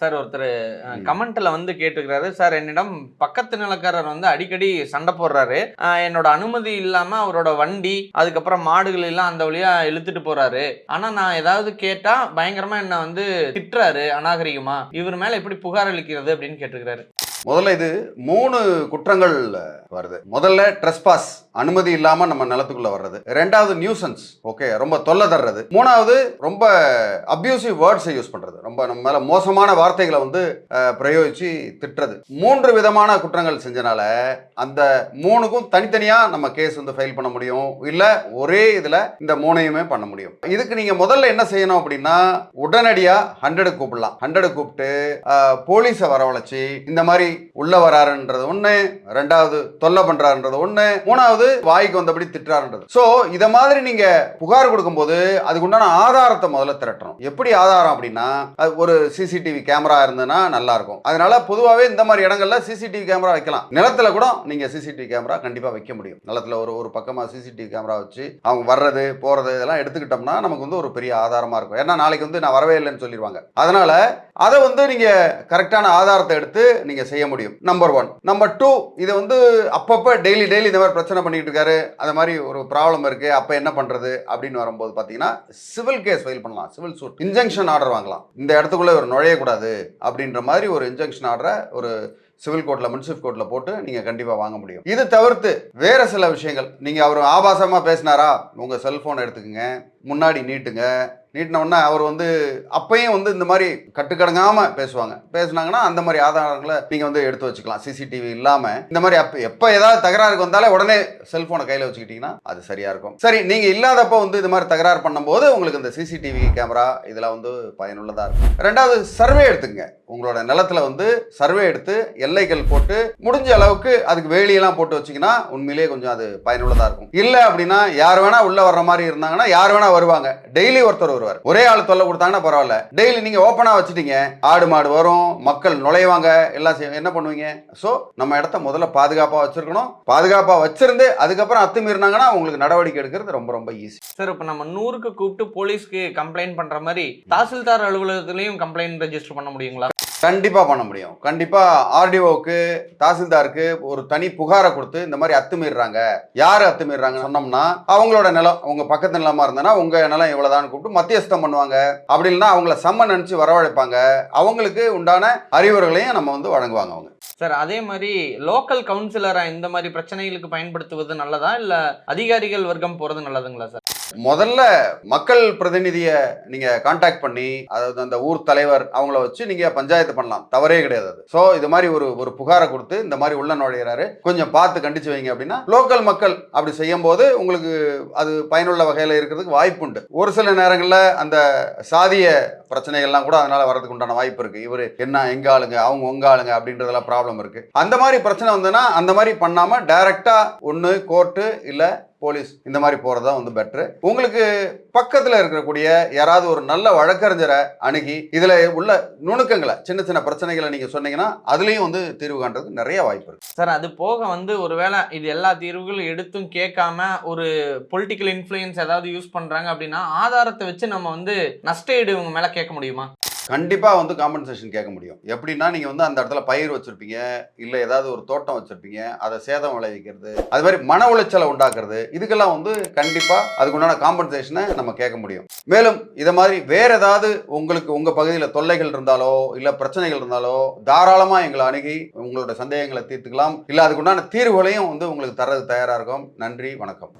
Sir ஒருத்தர். கமெண்ட்ல வந்து கேட்டுக்கிறாரு. சார் என்னிடம் பக்கத்து நிலக்காரர் வந்து அடிக்கடி சண்டை போடுறாரு. என்னோட அனுமதி இல்லாம அவரோட வண்டி அதுக்கப்புறம் மாடுகள் எல்லாம் அந்த வழியா இழுத்துட்டு போறாரு. ஆனா நான் ஏதாவது கேட்டா பயங்கரமா என்ன வந்து திட்டுறாரு அநாகரிகமா. இவர் மேல எப்படி புகார் அளிக்கிறது அப்படின்னு கேட்டுக்கிறாரு. முதல்ல இது மூணு குற்றங்கள் வருது. முதல்ல ட்ரெஸ்பாஸ் அனுமதி இல்லாம நம்ம நிலத்துக்குள்ள வர்றது. ரெண்டாவது நியூசன்ஸ் ஓகே ரொம்ப தொல்லை தர்றது. மூணாவது ரொம்ப அப்யூசிவ் வேர்ட்ஸை யூஸ் பண்றது. ரொம்ப நம்ம மேல மோசமான வார்த்தைகளை வந்து பிரயோகிச்சு திட்டுறது. மூன்று விதமான குற்றங்கள் செஞ்சனால அந்த மூணுக்கும் தனித்தனியா நம்ம கேஸ் வந்து ஃபைல் பண்ண முடியும். இல்ல ஒரே இதுல இந்த மூணையுமே பண்ண முடியும். இதுக்கு நீங்க முதல்ல என்ன செய்யணும் அப்படின்னா உடனடியா ஹண்ட்ரடு கூப்பிடலாம். ஹண்ட்ரடு கூப்பிட்டு போலீஸை வரவழைச்சு இந்த மாதிரி உள்ள வராருன்றது ஒண்ணு ரெண்டாவது தொல்லை பண்றாருன்றது ஒண்ணு மூணாவது வாய்க்கு வந்தபடி திட்டுறாருன்றது. சோ இத மாதிரி நீங்க புகார் கொடுக்கும்போது அதுக்கு உண்டான ஆதாரத்தை முதல்ல திரட்டணும். எப்படி ஆதாரம் அப்படின்னா ஒரு சிசிடிவி கேமரா இருந்ததுன்னா நல்லா இருக்கும். அதனால பொதுவாகவே இந்த மாதிரி இடங்கள்ல சிசிடிவி கேமரா வைக்கலாம். நிலத்துல கூட நீங்க சிசிடிவி கேமரா கண்டிப்பா வைக்க முடியும். நிலத்துல ஒரு ஒரு பக்கமா சிசிடிவி கேமரா வச்சு அவங்க வர்றது போறது இதெல்லாம் எடுத்துக்கிட்டோம்னா நமக்கு வந்து ஒரு பெரிய ஆதாரமா இருக்கும். ஏன்னா நாளைக்கு வந்து நான் வரவே இல்லைன்னு சொல்லிடுவாங்க. அதனால அதை வந்து நீங்க கரெக்டான ஆதாரத்தை எடுத்து நீங்க செய்ய முடியும். நம்பர் ஒன் நம்பர் டூ இதை வந்து அப்பப்போ டெய்லி டெய்லி இந்த மாதிரி பிரச்சனை பண்ணிட்டு இருக்காரு. அந்த மாதிரி ஒரு ப்ராப்ளம் இருக்கு. அப்போ என்ன பண்றது அப்படின்னு வரும்போது பார்த்தீங்கன்னா சிவில் கேஸ் ஃபைல் பண்ணலாம். சிவில் சூட் இன்ஜெக்ஷன் ஆர்டர் வாங்கலாம். இந்த இடத்துக்குள்ள ஒரு நுழையக்கூடாது அப்படின்ற மாதிரி ஒரு இன்ஜெக்ஷன் ஆர்டரை ஒரு சிவில் கோர்ட்டில் முன்சிப் கோர்ட்டில் போட்டு நீங்கள் கண்டிப்பாக வாங்க முடியும். இது தவிர்த்து வேற சில விஷயங்கள். நீங்கள் அவர் ஆபாசமாக பேசினாரா? உங்கள் செல்ஃபோன் எடுத்துக்கங்க. முன்னாடி நீட்டுங்க. நீட்டினவுடனே அவர் வந்து அப்பயும் வந்து இந்த மாதிரி கட்டுக்கடங்காமல் பேசுவாங்க. பேசுனாங்கன்னா அந்த மாதிரி ஆதாரங்களை நீங்கள் வந்து எடுத்து வச்சுக்கலாம். சிசிடிவி இல்லாமல் இந்த மாதிரி அப்போ எப்போ ஏதாவது தகராறுக்கு வந்தாலே உடனே செல்ஃபோனை கையில் வச்சுக்கிட்டிங்கன்னா அது சரியாக இருக்கும். சரி நீங்கள் இல்லாதப்போ வந்து இது மாதிரி தகராறு பண்ணும்போது உங்களுக்கு இந்த சிசிடிவி கேமரா இதெல்லாம் வந்து பயனுள்ளதாக இருக்கும். ரெண்டாவது சர்வே எடுத்துங்க உங்களோட நிலத்துல வந்து சர்வே எடுத்து எல்லைகள் போட்டு முடிஞ்ச அளவுக்கு அதுக்கு வேலியெல்லாம் போட்டு வச்சிங்கன்னா உண்மையிலேயே கொஞ்சம் அது பயனுள்ளதாக இருக்கும். இல்லை அப்படின்னா யார் வேணால் உள்ளே வர்ற மாதிரி இருந்தாங்கன்னா யார் வேணால் வருவாங்க. டெய்லி ஒருத்தர் வருவார் ஒரே ஆள் தொல்லை கொடுத்தாங்கன்னா பரவாயில்ல. டெய்லி நீங்க ஓப்பனா வச்சுட்டீங்க. ஆடு மாடு வரும். மக்கள் நுழைவாங்க. எல்லாம் என்ன பண்ணுவீங்க? ஸோ நம்ம இடத்த முதல்ல பாதுகாப்பா வச்சிருக்கணும். பாதுகாப்பா வச்சிருந்து அதுக்கப்புறம் அத்துமீறினாங்கன்னா உங்களுக்கு நடவடிக்கை எடுக்கிறது ரொம்ப ரொம்ப ஈஸி சார் இப்போ நம்ம நூறுக்கு கூப்பிட்டு போலீஸ்க்கு கம்ப்ளைண்ட் பண்ற மாதிரி தாசில்தார் அலுவலகத்திலையும் கம்ப்ளைண்ட் ரெஜிஸ்டர் பண்ண முடியுங்களா? கண்டிப்பாக பண்ண முடியும். கண்டிப்பாக ஆர்டிஓக்கு தாசில்தாருக்கு ஒரு தனி புகாரை கொடுத்து இந்த மாதிரி அத்துமீறாங்க யார் அத்துமீறுறாங்க சொன்னோம்னா அவங்களோட நிலம் அவங்க பக்கத்து நிலமா இருந்தனா உங்க நிலம் இவ்வளோதான் கூப்பிட்டு மத்தியஸ்தம் பண்ணுவாங்க. அப்படி இல்லைன்னா அவங்கள சம்மன் நினைச்சு வரவழைப்பாங்க. அவங்களுக்கு உண்டான அறிவுரைகளையும் நம்ம வந்து வழங்குவாங்க அவங்க. சார் அதே மாதிரி லோக்கல் கவுன்சிலரை இந்த மாதிரி பிரச்சனைகளுக்கு பயன்படுத்துவது நல்லதா? இல்லை அதிகாரிகள் வர்க்கம் போகிறது நல்லதுங்களா சார்? முதல்ல மக்கள் பிரதிநிதியை நீங்க காண்டாக்ட் பண்ணி அதாவது அந்த ஊர் தலைவர் அவங்கள வச்சு நீங்க பஞ்சாயத்து பண்ணலாம். தவறே கிடையாது அது. ஸோ இது மாதிரி ஒரு ஒரு புகாரை கொடுத்து இந்த மாதிரி உள்ள நுழையிறாரு. கொஞ்சம் பார்த்து கண்டிச்சு வைங்க அப்படின்னா லோக்கல் மக்கள் அப்படி செய்யும் போது உங்களுக்கு அது பயனுள்ள வகையில் இருக்கிறதுக்கு வாய்ப்பு உண்டு. ஒரு சில நேரங்களில் அந்த சாதிய பிரச்சனைகள்லாம் கூட அதனால வரதுக்கு உண்டான வாய்ப்பு இருக்கு. இவர் என்ன எங்க ஆளுங்க அவங்க உங்க ஆளுங்க அப்படின்றதெல்லாம் ப்ராப்ளம் இருக்கு. அந்த மாதிரி பிரச்சனை வந்ததுன்னா அந்த மாதிரி பண்ணாம டைரக்டா ஒன்று கோர்ட்டு இல்லை போலீஸ் இந்த மாதிரி போகிறது தான் வந்து பெட்ரு உங்களுக்கு பக்கத்தில் இருக்கக்கூடிய யாராவது ஒரு நல்ல வழக்கறிஞரை அணுகி இதில் உள்ள நுணுக்கங்களை சின்ன சின்ன பிரச்சனைகளை நீங்கள் சொன்னீங்கன்னா அதுலேயும் வந்து தீர்வு காண்றதுக்கு நிறைய வாய்ப்பு இருக்குது சார் அது போக வந்து ஒருவேளை இது எல்லா தீர்வுகளும் எடுத்தும் கேட்காம ஒரு பொலிட்டிக்கல் இன்ஃப்ளூயன்ஸ் ஏதாவது யூஸ் பண்ணுறாங்க அப்படின்னா ஆதாரத்தை வச்சு நம்ம வந்து நஷ்ட ஈடு இவங்க மேலே கேட்க முடியுமா? கண்டிப்பாக வந்து காம்பன்சேஷன் கேட்க முடியும். எப்படின்னா நீங்கள் வந்து அந்த இடத்துல பயிர் வச்சுருப்பீங்க இல்லை ஏதாவது ஒரு தோட்டம் வச்சுருப்பீங்க அதை சேதம் விளைவிக்கிறது அது மாதிரி மன உளைச்சலை உண்டாக்குறது இதுக்கெல்லாம் வந்து கண்டிப்பாக அதுக்குண்டான காம்பன்சேஷனை நம்ம கேட்க முடியும். மேலும் இதை மாதிரி வேற ஏதாவது உங்களுக்கு உங்கள் பகுதியில் தொல்லைகள் இருந்தாலோ இல்லை பிரச்சனைகள் இருந்தாலோ தாராளமாக எங்களை அணுகி உங்களோட சந்தேகங்களை தீர்த்துக்கலாம். இல்லை அதுக்குண்டான தீர்வுகளையும் வந்து உங்களுக்கு தரது தயாராக இருக்கும். நன்றி வணக்கம்.